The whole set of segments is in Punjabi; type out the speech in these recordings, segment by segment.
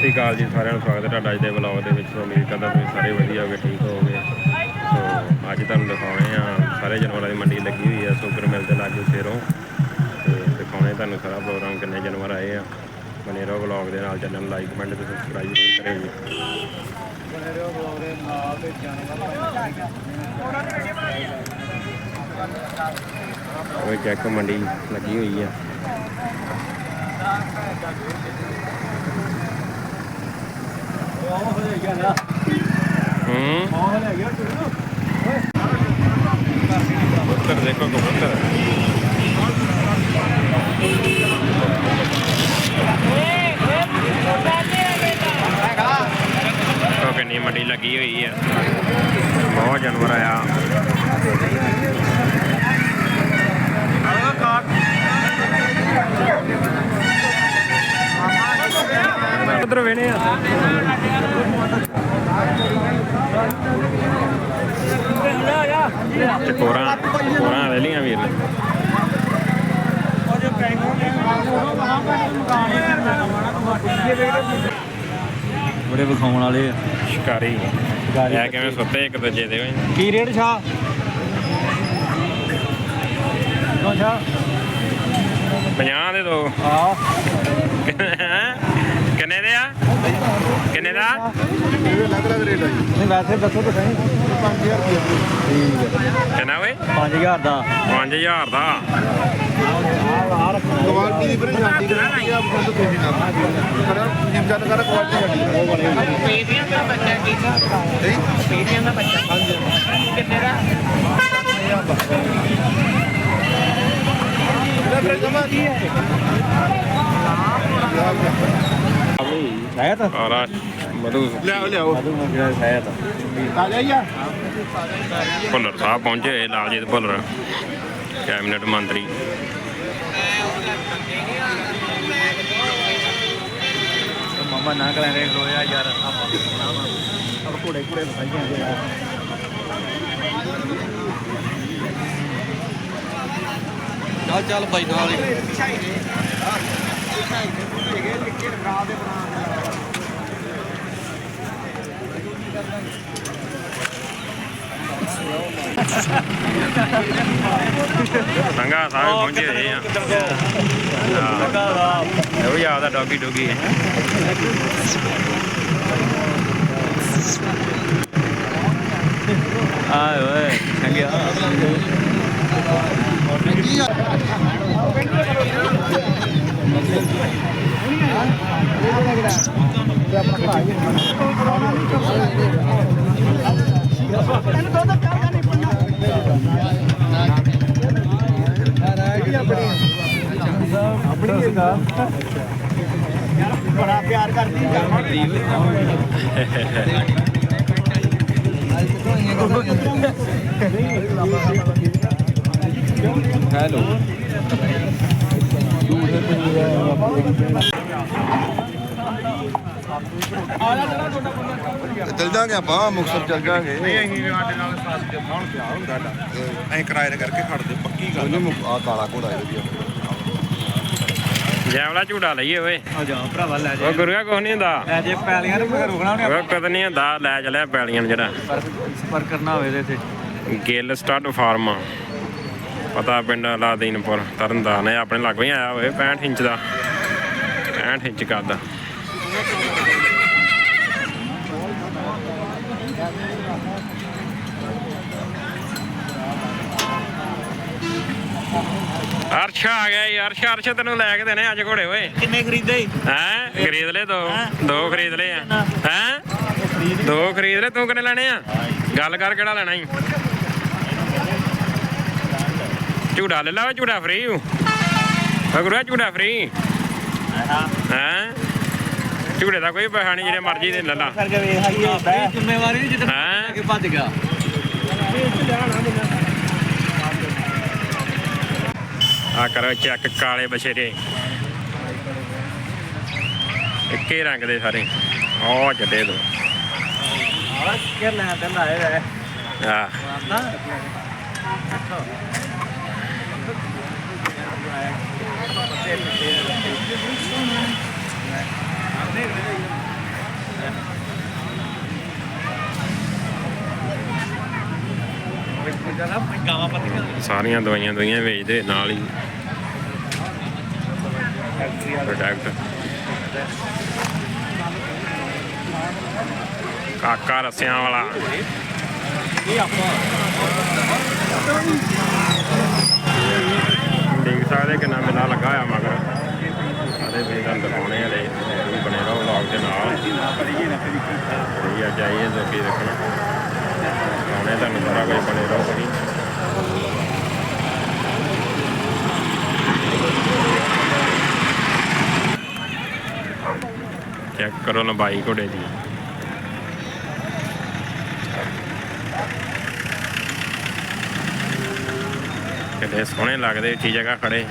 ਸ਼੍ਰੀ ਅਕਾਲ ਜੀ ਸਾਰਿਆਂ ਨੂੰ ਸਵਾਗਤ ਹੈ ਤੁਹਾਡਾ ਅੱਜ ਦੇ ਵਲੌਗ ਦੇ ਵਿੱਚ। ਸੋ ਉਮੀਦ ਕਰਦਾ ਤੁਸੀਂ ਸਾਰੇ ਵਧੀਆ ਹੋਗੇ ਠੀਕ ਹੋਗੇ ਸੋ ਅੱਜ ਤੁਹਾਨੂੰ ਦਿਖਾਉਣੇ ਆ ਸਾਰੇ ਜਾਨਵਰਾਂ ਦੀ ਮੰਡੀ ਲੱਗੀ ਹੋਈ ਆ ਸ਼ੂਗਰ ਮਿਲ ਤੇ ਲਾਗੇ ਸ਼ੇਰੋਂ ਤੇ ਦਿਖਾਉਣੇ ਤੁਹਾਨੂੰ ਸਾਰਾ ਪ੍ਰੋਗਰਾਮ ਕਿੰਨੇ ਜਾਨਵਰ ਆਏ ਆ। ਬਨੇ ਰਹੋ ਵਲੌਗ ਦੇ ਨਾਲ ਚੈਨਲ ਲਾਈਕ ਕਮੈਂਟ ਤੇ ਸਬਸਕ੍ਰਾਈਬ ਜ਼ਰੂਰ ਕਰਿਓ ਜੀ। ਉਹ ਚੈੱਕ ਮੰਡੀ ਲੱਗੀ ਹੋਈ ਆ। ਹੂੰ ਕਬੂਤਰ ਦੇਖੋ ਕਬੂਤਰ ਉਹ ਕਿੰਨੀ ਮੰਡੀ ਲੱਗੀ ਹੋਈ ਆ ਬਹੁਤ ਜਾਨਵਰ ਆਇਆ ਉਧਰ ਵੇਣੇ ਆ ਚਕੋਰਾਂ ਚਕੋਰਾਂ ਲੈ ਲੀਆਂ ਵੀਰ ਨੇ ਬੜੇ ਵਿਖਾਉਣ ਵਾਲੇ ਆ। ਸ਼ਿਕਾਰੀ। ਇਹ ਕਿਵੇਂ ਸੁੱਤੇ ਇੱਕ ਦੂਜੇ ਦੇ ਹੋਏ? ਕੀ ਰੇਟ ਛਾ ਕੋ ਛਾ 50 ਦੇ ਦੋ। ਆ ਹੈਂ? ਕਿੰਨੇ ਦੇ ਆ? ਕਿੰਨੇ ਦਾ? ਨਹੀਂ ਵੈਸੇ ਦੱਸੋ ਤਾਂ ਸਹੀ। 5000 ਰੁਪਏ ਠੀਕ ਹੈ ਕਿੰਨਾ ਓਏ? 5000 ਦਾ। 5000 ਦਾ। ਆ ਕੁਆਲਿਟੀ ਦੀ ਫਿਰ ਸਾਡੀ ਗਰੰਟੀ ਆ? ਬੰਦ ਕੋਈ ਨਾ। ਪਰ ਜਿਮ ਜਨ ਕਰ ਕੁਆਲਿਟੀ ਸਾਡੀ ਉਹ ਬਣੇ ਪੀੜੀਆਂ ਦਾ ਬੱਚਾ ਕੀ ਨਹੀਂ। ਪੀੜੀਆਂ ਦਾ ਬੱਚਾ। ਹਾਂਜੀ। ਕਿੰਨੇ ਦਾ? ਇਹਦਾ ਫਿਰ ਜਮਾ। ਕੀ ਹੈ ਸ਼ਾਇਦ ਔਰ ਮਧੂ ਲਿਆਓ ਲਿਆਓ ਮਧੂ ਮੈਂ ਕਿਹਾ ਸ਼ਾਇਦ ਤਾਜ਼ਾ ਹੀ ਆ ਭੁੱਲਰ ਸਾਹਿਬ ਪਹੁੰਚੇ ਲਾਲਜੀਤ ਭੁੱਲਰ ਕੈਬਨਿਟ ਮੰਤਰੀ ਮਾਮਾ ਨਾ ਕਰਾਂ ਰੇ ਰੋਇਆ ਯਾਰ ਆਪਾਂ ਆਪਾਂ ਘੋੜੇ ਘੋੜੇ ਵਿਖਾਈ ਜਾਂਦੇ ਆ ਚੱਲ ਚੱਲ ਬਾਈ ਨਾਲ ਸੰਗਾ ਸਾਹਿਬ ਪਹੁੰਚੇ ਹੋਏ ਆ ਹਾਂ ਇਹ ਵੀ ਆਦਾ ਡੌਗੀ ਡੌਗੀ ਆਏ ਓਏ ਚੰਗਿਆ ਆਪਣੀ ਦਾ ਬੜਾ ਪਿਆਰ ਕਰਦੀ ਹੈਲੋ ਚੱਲ ਜਾਾਂਗੇ ਆਪਾਂ ਮੁਕਸਰ ਚੱਲ ਜਾਾਂਗੇ ਨਹੀਂ ਅਸੀਂ ਸਾਡੇ ਨਾਲ ਸਾਥ ਦੇ ਫੋਨ ਪਿਆ ਹੁੰਦਾ ਐਂ ਕਿਰਾਏ ਕਰਕੇ ਖੜਦੇ ਪੱਕੀ ਗੱਲ ਨਹੀਂ ਆ ਕਾਲਾ ਘੋੜਾ ਇਹ ਵਧੀਆ ਜੈਵਲਾ ਝੂਟਾ ਲਈਏ ਓਏ। ਆ ਜਾ ਭਰਾਵਾ ਲੈ ਉਹ ਗੁਰੂਆ ਕੁਛ ਨਹੀਂ ਹੁੰਦਾ। ਲੈ ਜੇ ਪੈਲੀਆਂ ਨੂੰ ਰੋਕਣਾ ਉਹਨੇ ਉਹ ਕਦ ਨਹੀਂ ਹੁੰਦਾ ਲੈ ਚਲਿਆ ਪੈਲੀਆਂ ਨੂੰ ਜਿਹੜਾ ਪਰ ਪਰ ਕਰਨਾ ਹੋਵੇ ਤੇ। ਇੱਥੇ ਗਿੱਲ ਸਟੱਡ ਫਾਰਮ ਪਤਾ ਪਿੰਡ ਲਾਦੀਨਪੁਰ ਤਰਨਤਾਰਨ ਆਪਣੇ ਲਾਗੋਂ ਹੀ ਆਇਆ ਹੋਵੇ 65 ਇੰਚ ਦਾ। 65 ਇੰਚ ਕੱਦ ਅਰਸ਼ ਆ ਗਿਆ ਯਾਰ ਅਰਸ਼ ਅਰਸ਼ ਤੈਨੂੰ ਲੈ ਕੇ ਦੇਣੇ ਅੱਜ ਘੋੜੇ ਓਏ। ਕਿੰਨੇ ਖਰੀਦੇ ਹੈਂ? ਖਰੀਦ ਲੈ ਦੋ ਦੋ ਖਰੀਦ ਲਏ ਆ। ਹੈਂ? ਦੋ ਖਰੀਦ ਲੈ ਤੂੰ ਕਿੰਨੇ ਲੈਣੇ ਆ? ਗੱਲ ਕਰ ਕਿਹੜਾ ਲੈਣਾ ਈ। ਝੂੜਾ ਲੈ ਲਾ ਝੂੜਾ ਫ੍ਰੀ ਹੂੰ। ਅਗਰੂਆ ਝੂੜਾ ਫ੍ਰੀ ਹੈਂ। ਝੂੜੇ ਦਾ ਕੋਈ ਪੈਸਾ ਨਹੀਂ ਜਿਹੜੇ ਮਰਜ਼ੀ ਦੇ ਲੈ ਲਾ। ਕਰਕੇ ਵੇਖ ਆਈਏ ਬੈ ਜ਼ਿੰਮੇਵਾਰੀ ਨਹੀਂ ਜਿੱਦ ਹੈਂ। ਕੇ ਭੱਜ ਗਿਆ ਆ ਕਰੋ ਚੈੱਕ ਕਾਲੇ ਬਸ਼ੇਰੇ ਇੱਕੇ ਰੰਗ ਦੇ ਸਾਰੇ। ਉਹ ਜੱਡੇ ਦੋ। ਆਹ ਕਿ ਲੈ ਤੇ ਲਾਏ ਵੇ ਆ ਨਾ ਸਾਰੀਆਂ ਦਵਾਈਆਂ ਦਵਾਈਆਂ ਵੇਚਦੇ ਨਾਲ ਹੀ ਪ੍ਰੋਡਕਟ ਕਾਕਾ ਰਸਿਆਂ ਵਾਲਾ ਇਹ ਆਪਾਂ ਦੇਖ ਸਕਦੇ ਕਿੰਨਾ ਮੇਲਾ ਲੱਗਾ ਹੋਇਆ ਮਗਰ। ਸਾਰੇ ਵੀ ਤੁਹਾਨੂੰ ਦਿਖਾਉਣੇ ਵਾਲੇ ਤੁਸੀਂ ਬਣੇ ਰਹੋ ਵਲੌਗ ਦੇ ਨਾਲ। ਸਹੀ ਆ ਜਾਈਏ ਲੋਕੀ ਦੇਖਣਾ। ਦਿਖਾਉਣੇ ਤੁਹਾਨੂੰ ਸਾਰਾ ਕੁਝ ਬਣੇ ਰਹੋ ਤੁਸੀਂ। ਚੈੱਕ ਕਰੋ ਲੰਬਾਈ ਘੋੜੇ ਦੀ। ਕਿੰਨੇ ਸੋਹਣੇ ਲੱਗਦੇ ਇੱਥੇ ਜਗ੍ਹਾ ਖੜੇ।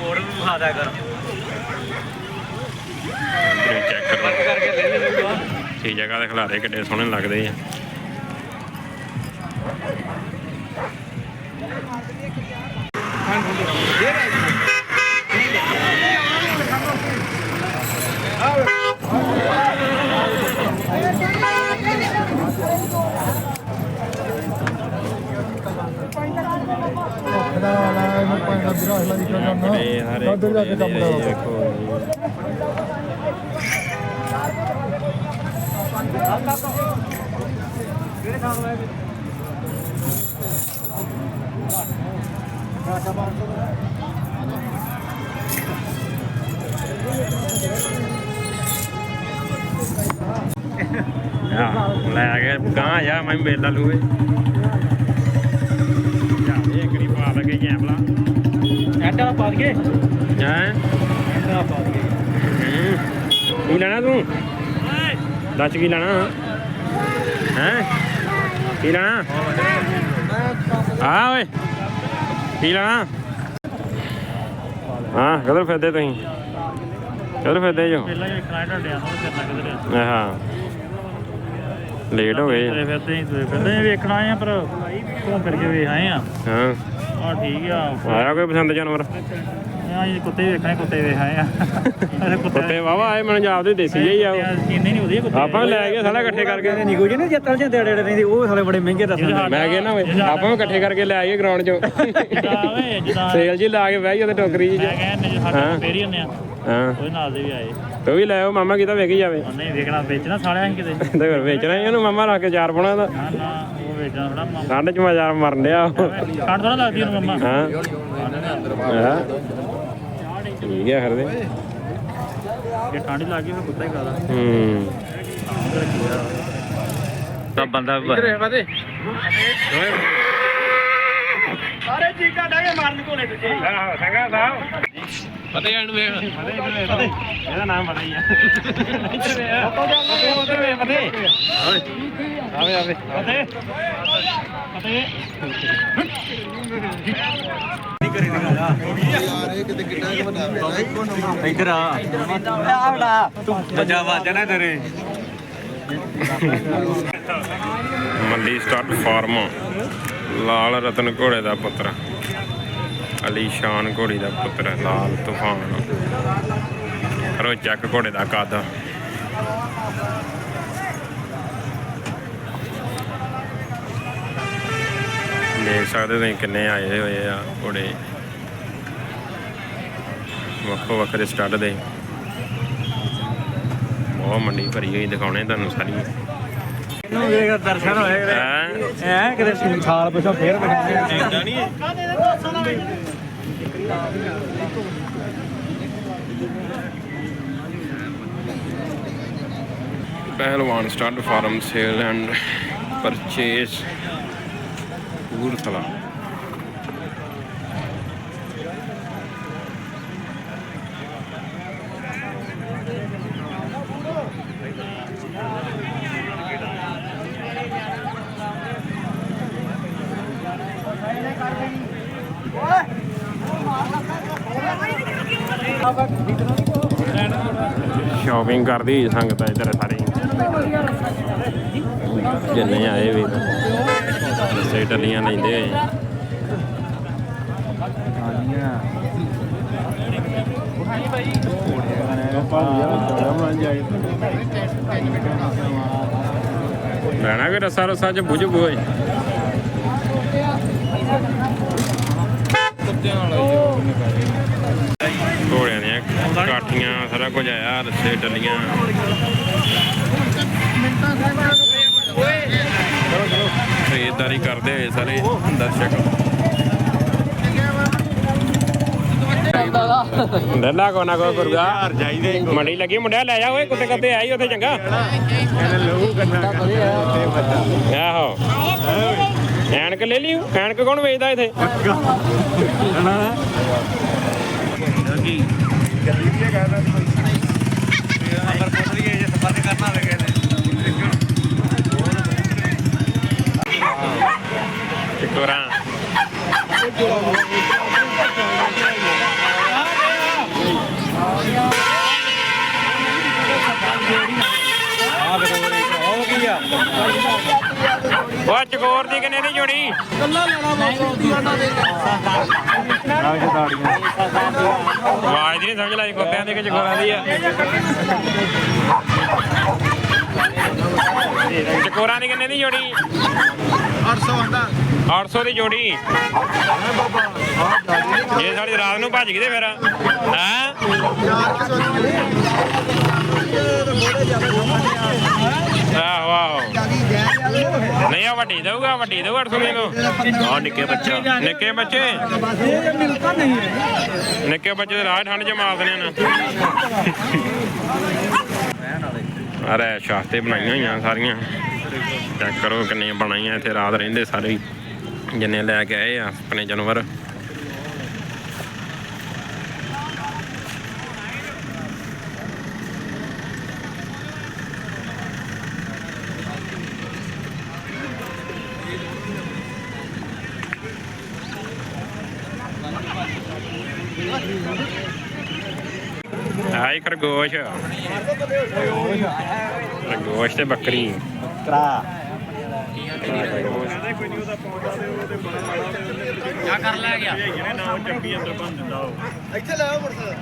ਬੋਰਡ ਵੀ ਵਿਖਾ ਦਿਆ ਕਰ। ਚੈੱਕ ਕਰੋ। ਕਰਕੇ ਲੈ ਲੈ ਲੂਗਾ ਇੱਥੇ ਜਗ੍ਹਾ ਦੇ ਖਿਲਾਰੇ ਕਿੱਡੇ ਸੋਹਣੇ ਲੱਗਦੇ ਆ ਖੜਾ ਵਾਲਾ ਇਹਨੂੰ ਪੈਂਦਾ ਵੀਰਾ ਹਲਾ ਦੀ ਕਰਨਾ ਇਹ ਹਰੇ ਉੱਧਰ ਜਾ। ਦੇਖੋ। ਆ ਲੈ ਕੇ ਗਾਂ ਜਾ ਮੈਂ ਮੇਲਾ ਲੂਏ ਜਾ ਇਹ ਕਰੀ ਪਾ ਲਗੇ ਜੈਮਲਾ ਐਂਡ ਪਾ ਦਈਏ ਹੈ? ਕੀ ਲੈਣਾ ਤੂੰ? ਦੱਸ ਕੀ ਲੈਣਾ? ਹੈ? ਕੀ ਲੈਣਾ? ਆ ਓਏ। ਕੀ ਲੈਣਾ? ਹਾਂ ਕਦਰ ਫਿਰਦੇ ਤੁਸੀਂ? ਕਦਰ ਫਿਰਦੇ ਜੋ? ਪਹਿਲਾਂ ਹੀ ਕਰਨਾ ਕਿਧਰ ਲੇਟ ਹੋ ਗਏ। ਫਿਰਦੇ ਹੀ ਵੇਖਣਾ ਆ ਪਰ ਘੁੰਮ ਫਿਰ ਕੇ ਵੇਖ ਆਏ ਆ। ਹਾਂ। ਆ ਠੀਕ ਆ। ਆਇਆ ਕੋਈ ਪਸੰਦ ਜਾਨਵਰ? ਆ ਇਹ ਕੁੱਤੇ ਵੇਖਣੇ ਕੁੱਤੇ ਵੇਖ ਆਏ ਆ। ਅਰੇ ਕੁੱਤੇ ਵਾਵਾ ਆਏ ਮੈਨੂੰ ਜਾਪਦੇ ਦੇਸੀ ਜਿਹੇ ਹੀ ਆ ਉਹ। ਇੰਨੇ ਨਹੀਂ ਵਧੀਆ ਕੁੱਤੇ। ਆਪਾਂ ਲੈ ਗਏ ਸਾਰਾ ਇਕੱਠੇ ਕਰਕੇ। ਨਿਕੋ ਜੀ ਨੇ ਜੱਤਲ ਜਾਂ ਦੇੜੇ ਰਹਿੰਦੇ ਉਹ ਸਾਲੇ ਬੜੇ ਮਹਿੰਗੇ ਦੱਸਣ ਮੈਂ ਕਿਹਾ ਨਾ ਆਪਾਂ ਵੀ ਇਕੱਠੇ ਕਰਕੇ ਲੈ ਆਈਏ ਗਰਾਊਂਡ 'ਚੋਂ। ਜਿੱਦਾਂ ਜਿੱਦਾਂ ਸੇਲ ਜੀ ਲਾ ਕੇ ਬਹਿ ਉਹਦੇ ਟੋਕਰੀ 'ਚ ਮੈਂ ਕਹਿੰਦਾ ਨੇ ਸਾਡੇ। ਫੇਰ ਹੁੰਨੇ ਆ ਹਾਂ। ਉਹਦੇ ਨਾਲ ਦੇ ਵੀ ਆਏ। ਤੂੰ ਵੀ ਲੈ ਆਓ ਮਾਮਾ ਕਿਤਾ ਵੇਖੀ ਜਾਵੇ। ਉਹਨੇ ਹੀ ਵੇਖਣਾ ਵੇਚਣਾ ਸਾਲਿਆਂ ਸੀ ਕਿਤੇ। ਤੇ ਫਿਰ ਵੇਚਣਾ ਹੀ ਉਹਨੂੰ ਮਾਮਾ ਰੱਖ ਕੇ ਚਾਰ ਪਾਉਣਾ ਦਾ। ਨਾ ਨਾ ਉਹ ਵੇਚਣਾ ਥੋੜਾ ਮਾਮਾ। ਠੰਡ 'ਚ ਮਜ਼ਾ ਮਰਨ ਡਿਆ। ਕੰਡ ਥੋੜਾ ਲੱਗਦੀ ਉਹਨੂੰ ਮੰਮਾ। ਹਾਂ। ਹਾਂ। ਠੀਕ ਹੈ ਫਿਰ ਦੇ ਜੇ ਠੰਡ ਲੱਗ ਗਈ ਫਿਰ ਕੁੱਤਾ ਹੀ ਖਾਦਾ ਹੂੰ। ਤਾਂ ਬੰਦਾ ਸਾਰੇ ਚੀਕਾ ਡਾਗੇ ਮਾਰਨ ਕੋਲੇ ਤੇ ਆਹੋ ਸੰਗਾ ਸਾਹਿਬ। ਪਤਾ ਇਹਨੂੰ ਵੇਖ। ਇਹਦਾ ਨਾਮ ਪਤਾ ਹੀ ਆ। ਇੱਧਰ ਵੇ ਉੱਧਰ ਵੇ ਪਤੇ ਆਵੇ ਆਵੇ ਫਤੇ ਫਤੇ ਯਾਰ ਇਹ ਕਿਤੇ ਕਿੰਨਾ ਕੁ ਵੱਡਾ ਮੇਲਾ ਇੱਧਰ ਆ। ਆਵੜਾ ਤੂੰ ਬਚਾ ਵਾਜਣਾ ਤੇਰੇ। ਮੰਡੀ ਸਟਾਰਟ ਫਾਰਮ। ਲਾਲ ਰਤਨ ਘੋੜੇ ਦਾ ਪੁੱਤਰ। ਅਲੀ ਸ਼ਾਨ ਘੋੜੀ ਦਾ ਪੁੱਤਰ, ਲਾਲ ਤੂਫਾਨ। ਕਰੋ ਘੋੜੇ ਦਾ ਕੱਦ। ਦੇਖ ਸਕਦੇ ਤੁਸੀਂ ਕਿੰਨੇ ਆਏ ਹੋਏ ਆ ਘੋੜੇ। ਵੱਖੋ ਵੱਖਰੇ ਸਟੱਡ ਦੇ। ਬਹੁਤ ਮੰਡੀ ਭਰੀ ਹੋਈ ਦਿਖਾਉਣੇ ਤੁਹਾਨੂੰ ਸਾਰੀ। ਇਹਨੂੰ ਵੇਖ ਦਰਸ਼ਨ ਹੋਏ ਐ ਕਿਤੇ ਸਾਲ ਪਿਛੋਂ ਫੇਰ ਪਹਿਲਵਾਨ stud farm sale and purchase Kapurthala. Shopping ਕਰਦੀ ਸੰਗਤ ਇੱਧਰ ਸਾਰੀ ਜਿੰਨੇ ਆਏ ਵੀ ਰਸੇ ਟੱਲੀਆਂ ਲੈਂਦੇ ਹੋਏ ਆਨੀਆਂ ਲੈਣਾ ਕੋਈ ਰਸਾ ਰਸਾ ਚ ਬੁਝ ਬੋਏ ਘੋੜਿਆਂ ਦੀਆਂ ਕਾਠੀਆਂ ਸਾਰਾ ਕੁਝ ਆਇਆ ਰਸੇ ਟੱਲੀਆਂ। ਖਰੀਦਦਾਰੀ ਕਰਦੇ ਹੋਏ ਸਾਰੇ ਦਰਸ਼ਕ। ਡੱਲਾ ਕੋ ਨਾ ਕੋ ਗੁਰਗਾ ਮੰਡੀ ਲੱਗੀ ਮੁੰਡਿਆ ਲੈ ਜਾ ਓਏ ਕੁੱਤੇ ਕੱਤੇ ਆਈ ਉੱਥੇ ਚੰਗਾ। ਆਹੋ। ਐਨਕ ਲੈ ਲਈ ਐਨਕ ਕੌਣ ਵੇਚਦਾ ਇੱਥੇ? ਟਿਕੋਰਾਂ ਉਹ ਕੀ ਆ ਉਹ ਚਕੋਰ ਦੀ ਕਿੰਨੇ ਦੀ। ਜੋੜੀ ਨਾਲ ਜਦਾੜੀਆਂ ਆਵਾਜ਼ ਨਹੀਂ ਸਮਝ ਲਾਈ ਕੋਤਿਆਂ ਦੀ ਕਿ ਚਕੋਰਾਂ ਦੀ ਆ। ਚਕੋਰਾਂ ਦੀ ਕਿੰਨੇ ਦੀ ਜੋੜੀ? 800 ਆਂਦਾ 800 ਦੀ ਜੋੜੀ। ਇਹ ਸਾਡੀ ਰਾਤ ਨੂੰ ਭੱਜ ਗਈ ਤੇ ਫਿਰ, ਹੈ? ਆਹੋ ਆਹੋ। ਨਹੀਂ ਆ ਵੱਡੀ ਦਊਗਾ ਵੱਡੀ ਦਊ 800 ਦੀ ਨੂੰ ਆ ਨਿੱਕੇ ਬੱਚਾ, ਨਿੱਕੇ ਬੱਚੇ। ਨਿੱਕੇ ਬੱਚੇ ਦੇ ਰਾਹ ਠੰਡ ਚ ਮਾਰ ਦੇਣੇ ਨਾ। ਅਰੇ ਸ਼ਾਸਤੇ ਬਣਾਈਆਂ ਹੋਈਆਂ ਸਾਰੀਆਂ। ਚੈੱਕ ਕਰੋ ਕਿੰਨੀਆਂ ਬਣਾਈਆਂ ਇੱਥੇ, ਰਾਤ ਰਹਿੰਦੇ ਸਾਰੇ ਜਿੰਨੇ ਲੈ ਕੇ ਆਏ ਆ, ਆਪਣੇ ਜਾਨਵਰ। ਆਈ ਖਰਗੋਸ਼। ਖਰਗੋਸ਼ ਤੇ ਬੱਕਰੀ। ਕਰਾ। ਇੱਥੇ ਲੈ ਆਓ ਮਰਸਾ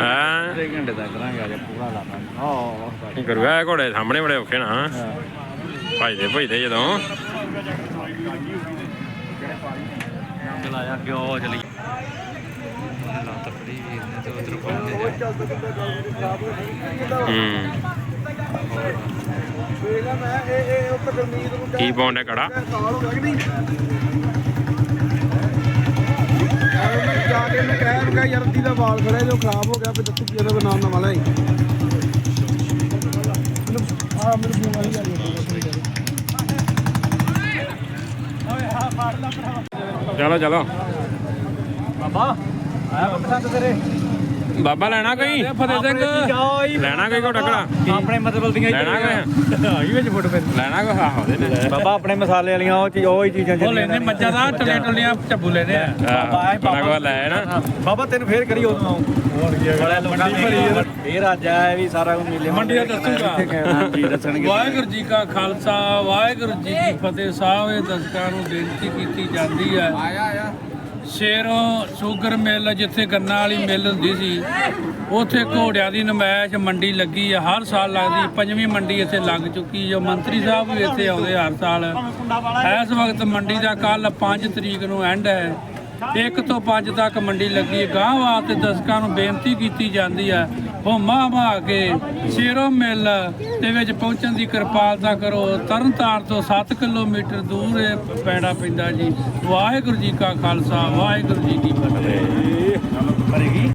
ਹਾਂ ਘੰਟੇ ਤੱਕ ਕਰਾਂਗੇ ਅੱਜ ਪੂਰਾ ਲਾਣਾ ਹਾਂ? ਕੀ ਕਰੂਗਾ ਇਹ ਘੋੜੇ ਸਾਹਮਣੇ ਬੜੇ ਔਖੇ ਨਾ। ਭਜਦੇ ਭਜਦੇ ਜਦੋਂ। ਚਲਾਇਆ, ਕਿਉਂ ਚਲੀ? ਹੂੰ ਵੇਗਾ ਮੈਂ ਇਹ ਇਹ ਉੱਪਰ ਗਰਮੀਤ ਨੂੰ ਕੀ ਪਾਉਂਦਾ ਕੜਾ ਜਾ। ਕੇ ਮੈਂ ਕਹਿ ਰਿਹਾ ਯਾਰ ਦੀ ਦਾ ਵਾਲ ਖੜਾ ਜੋ ਖਰਾਬ ਹੋ। ਗਿਆ ਫਿਰ ਦੱਸੋ ਕੀ ਇਹਦਾ ਨਾਮ ਨਵਾਂ ਲੈ ਆ ਮੈਨੂੰ ਫੋਨ ਆਈ ਚਲੋ ਚਲੋ ਬਾਬਾ ਆਇਆ ਪਸੰਦ ਤੇਰੇ? ਬਾਬਾ ਲੈਣਾ ਕੋਈ ਫਤਿਹ ਸਿੰਘ ਲੈਣਾ ਕੋਈ ਘੋੜਾ? ਕੜਾ ਆਪਣੇ ਮਤਲਬ ਦੀਆਂ ਲੈਣਾ ਕੋਈ ਆਈ ਵਿੱਚ ਫੋਟੋ ਫਿਰ। ਲੈਣਾ ਕੋਈ ਆਹੋ ਦੇ ਦੇ ਬਾਬਾ ਆਪਣੇ ਮਸਾਲੇ ਵਾਲੀਆਂ ਉਹ ਚੀਜ਼ ਉਹ ਹੀ ਚੀਜ਼ਾਂ ਉਹ ਲੈਨੇ ਮੱਝਾਂ ਦਾ ਟਲੇ ਟੁਲੀਆਂ ਝੱਬੂ ਲੈਨੇ ਆ। ਬਾਬਾ ਕੋ ਲੈ ਨਾ। ਬਾਬਾ ਤੈਨੂੰ ਫੇਰ ਕਰੀ ਉਦੋਂ ਆਉਂ ਬੜਾ ਲੋਕਾਂ ਦੀ ਫੇਰ ਅੱਜ ਆਇਆ ਵੀ ਸਾਰਾ ਕੁਝ ਮਿਲੇ ਮੰਡੀ ਦਾ ਦੱਸੂਗਾ। ਵਾਹਿਗੁਰੂ ਜੀ ਕਾ ਖਾਲਸਾ ਵਾਹਿਗੁਰੂ ਜੀ ਕੀ ਫਤਿਹ। ਸਾਹਿਬ ਇਹ ਦਸਤਾਂ ਨੂੰ ਬੇਨਤੀ ਕੀਤੀ ਜਾਂਦੀ ਹੈ ਸ਼ੇਰੋਂ ਸ਼ੂਗਰ ਮਿੱਲ, ਜਿੱਥੇ ਗੰਨਾ ਵਾਲੀ ਮਿੱਲ ਹੁੰਦੀ ਸੀ, ਉੱਥੇ ਘੋੜਿਆਂ ਦੀ ਨਮਾਇਸ਼ ਮੰਡੀ ਲੱਗੀ ਆ। ਹਰ ਸਾਲ ਲੱਗਦੀ, ਪੰਜਵੀਂ ਮੰਡੀ ਇੱਥੇ ਲੱਗ ਚੁੱਕੀ ਜੋ ਮੰਤਰੀ ਸਾਹਿਬ ਵੀ ਇੱਥੇ ਆਉਂਦੇ ਹਰ ਸਾਲ। ਇਸ ਵਕਤ ਮੰਡੀ ਦਾ ਕੱਲ 5 ਤਰੀਕ ਨੂੰ ਐਂਡ ਹੈ। ਇੱਕ ਤੋਂ 5 ਤੱਕ ਮੰਡੀ ਲੱਗੀ। ਹੈ ਗਾਂ ਵਾਸਤੇ ਦਰਸ਼ਕਾਂ ਨੂੰ ਬੇਨਤੀ ਕੀਤੀ ਜਾਂਦੀ ਹੈ ਉਹ ਮਾਂ ਮਾ ਕੇ ਸ਼ੇਰੋ ਮਿੱਲ ਦੇ ਵਿੱਚ ਪਹੁੰਚਣ ਦੀ ਕਿਰਪਾਲਤਾ ਕਰੋ। ਤਰਨਤਾਰਨ ਤੋਂ 7 ਕਿਲੋਮੀਟਰ ਦੂਰ ਇਹ ਪੈੜਾ ਪੈਂਦਾ ਜੀ। ਵਾਹਿਗੁਰੂ ਜੀ ਕਾ ਖਾਲਸਾ, ਵਾਹਿਗੁਰੂ ਜੀ ਕੀ ਫਤਿਹ।